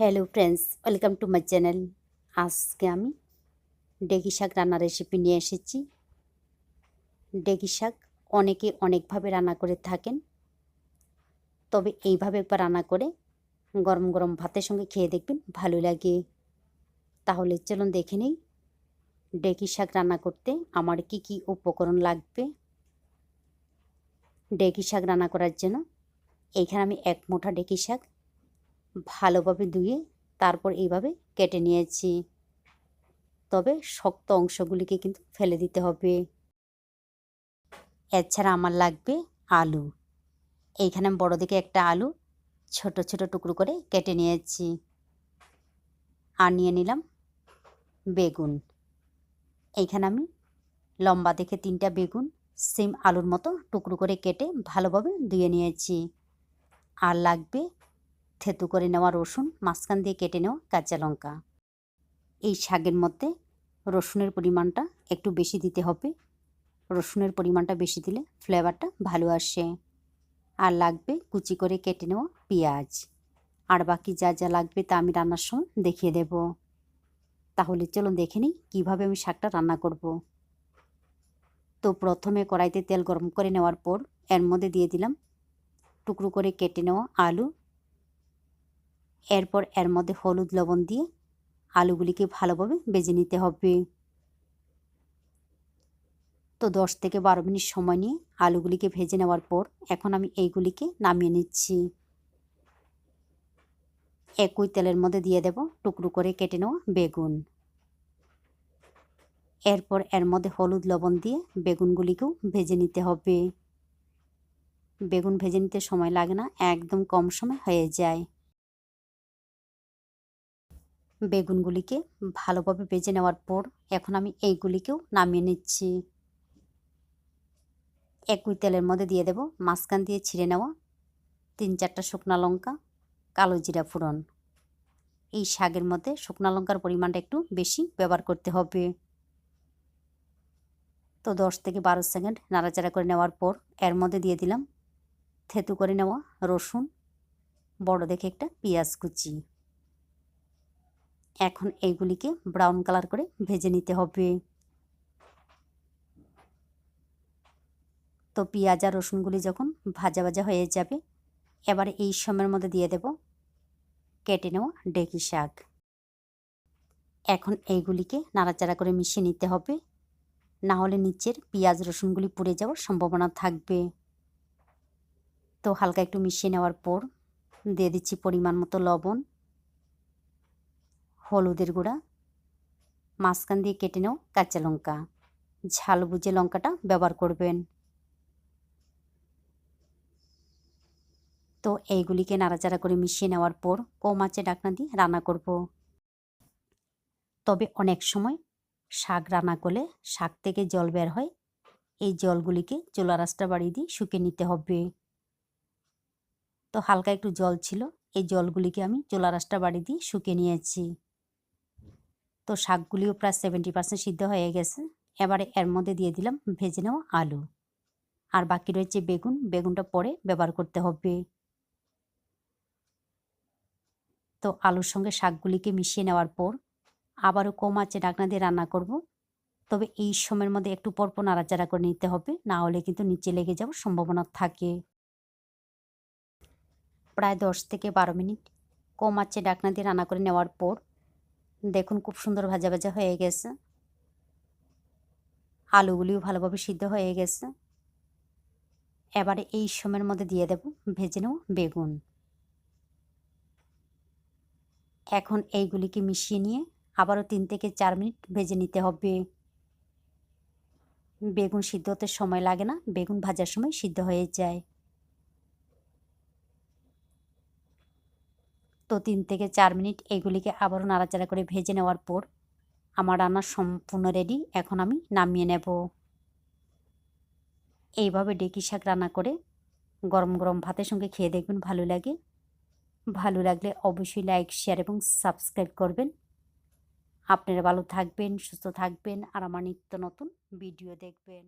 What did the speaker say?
Hello friends welcome to my channel আজকে আমি ডেকি শাক রান্নার রেসিপি নিয়ে এসেছি। ডেকি শাক অনেকে অনেকভাবে রান্না করে থাকেন। তবে এইভাবে একবার রান্না করে গরম গরম ভাতের সঙ্গে খেয়ে দেখবেন ভালো লাগে। তাহলে চলুন দেখে নেই ডেকি শাক রান্না করতে আমার কি কি উপকরণ লাগবে। ডেকি শাক রান্না করার জন্য এইখানে আমি এক মুঠা ডেকি শাক ভালোভাবে ধুয়ে তারপর এইভাবে কেটে নিয়েছি। তবে শক্ত অংশগুলিকে কিন্তু ফেলে দিতে হবে। এছাড়া আমার লাগবে আলু। এইখানে আমি বড় দিকে একটা আলু ছোট ছোট টুকরো করে কেটে নিয়েছি। আর নিয়ে নিলাম বেগুন। এইখানে আমি লম্বা দেখে তিনটা বেগুন সেম আলুর মতো টুকরো করে কেটে ভালোভাবে ধুয়ে নিয়েছি। আর লাগবে থেতু করে নেওয়া রসুন, মাঝখান দিয়ে কেটে নেওয়া কাঁচা লঙ্কা। এই শাকের মধ্যে রসুনের পরিমাণটা একটু বেশি দিতে হবে। রসুনের পরিমাণটা বেশি দিলে ফ্লেভারটা ভালো আসে। আর লাগবে কুচি করে কেটে নেওয়া পেঁয়াজ। আর বাকি যা যা লাগবে তা আমি রান্নার সময় দেখিয়ে দেব। তাহলে চলুন দেখে নিই কীভাবে আমি শাকটা রান্না করব। তো প্রথমে কড়াইতে তেল গরম করে নেওয়ার পর এর মধ্যে দিয়ে দিলাম টুকরো করে কেটে নেওয়া আলু এরপর এর মধ্যে হলুদ লবণ দিয়ে আলুগুলিকে ভালোভাবে বেজে নিতে হবে। তো দশ থেকে বারো মিনিট সময় নিয়ে আলুগুলিকে ভেজে নেওয়ার পর এখন আমি এইগুলিকে নামিয়ে নিচ্ছি। একই তেলের মধ্যে দিয়ে দেব টুকরো করে কেটে নেওয়া বেগুন। এরপর এর মধ্যে হলুদ লবণ দিয়ে বেগুনগুলিকেও ভেজে নিতে হবে। বেগুন ভেজে নিতে সময় লাগে না, একদম কম সময় হয়ে যায়। বেগুনগুলিকে ভালোভাবে ভেজে নেওয়ার পর এখন আমি এইগুলিকেও নামিয়ে নিচ্ছি। একই তেলের মধ্যে দিয়ে দেব মাঝখান দিয়ে ছিঁড়ে নেওয়া তিন চারটা শুকনা লঙ্কা, কালো জিরা ফোড়ন। এই শাকের মধ্যে শুকনা লঙ্কার পরিমাণটা একটু বেশি ব্যবহার করতে হবে। তো দশ থেকে বারো সেকেন্ড নাড়াচাড়া করে নেওয়ার পর এর মধ্যে দিয়ে দিলাম থেতু করে নেওয়া রসুন, বড় দেখে একটা পেঁয়াজ কুচি। এখন এইগুলিকে ব্রাউন কালার করে ভেজে নিতে হবে। তো পেঁয়াজ আর রসুনগুলি যখন ভাজা ভাজা হয়ে যাবে, এবারে এই সময়ের মধ্যে দিয়ে দেব কেটে নেওয়া ডেকি শাক। এখন এইগুলিকে নাড়াচাড়া করে মিশিয়ে নিতে হবে, না হলে নিচের পেঁয়াজ, রসুনগুলি পুড়ে যাওয়ার সম্ভাবনা থাকবে। তো হালকা একটু মিশিয়ে নেওয়ার পর দিয়ে দিচ্ছি পরিমাণ মতো লবণ। হলুদের গুঁড়া, মাঝখান দিয়ে কেটে নেও কাঁচা লঙ্কা। ঝাল বুঝে লঙ্কাটা ব্যবহার করবেন। তো এইগুলিকে নাড়াচাড়া করে মিশিয়ে নেওয়ার পর কম আঁচে ডাকনা দিয়ে রান্না করব। তবে অনেক সময় শাক রান্না করলে শাক থেকে জল বের হয়। এই জলগুলিকে চোলা রাস্তা বাড়িয়ে দিয়ে শুকিয়ে নিতে হবে। তো হালকা একটু জল ছিল, এই জলগুলিকে আমি চোলা রাস্তা বাড়ি দিয়ে শুকিয়ে নিয়েছি। তো শাকগুলিও প্রায় সেভেন্টি পার্সেন্ট সিদ্ধ হয়ে গেছে। এবারে এর মধ্যে দিয়ে দিলাম ভেজে নেওয়া আলু। আর বাকি রয়েছে বেগুন। বেগুনটা পরে ব্যবহার করতে হবে। তো আলুর সঙ্গে শাকগুলিকে মিশিয়ে নেওয়ার পর আবারও কম আছে ডাকনা দিয়ে রান্না করব। তবে এই সময়ের মধ্যে একটু পরপর নাড়াচাড়া করে নিতে হবে। না হলে কিন্তু নিচে লেগে যাওয়ার সম্ভাবনা থাকে। প্রায় দশ থেকে বারো মিনিট কম আছে ডাকনা দিয়ে রান্না করে নেওয়ার পর দেখুন খুব সুন্দর ভাজা ভাজা হয়ে গেছে। আলুগুলিও ভালোভাবে সিদ্ধ হয়ে গেছে। এবারে এই সময়ের মধ্যে দিয়ে দেব ভেজে নেব বেগুন। এখন এইগুলিকে মিশিয়ে নিয়ে আবারও তিন থেকে চার মিনিট ভেজে নিতে হবে। বেগুন সিদ্ধ হতে সময় লাগে না, বেগুন ভাজার সময় সিদ্ধ হয়ে যায়। তো তিন থেকে চার মিনিট এগুলিকে আবারও নাড়াচাড়া করে ভেজে নেওয়ার পর আমার রান্না সম্পূর্ণ রেডি এখন আমি নামিয়ে নেব। এইভাবে ডেকি শাক রান্না করে গরম গরম ভাতের সঙ্গে খেয়ে দেখবেন ভালো লাগে। ভালো লাগলে অবশ্যই লাইক শেয়ার এবং সাবস্ক্রাইব করবেন। আপনারা ভালো থাকবেন, সুস্থ থাকবেন আর আমার নিত্য নতুন ভিডিও দেখবেন।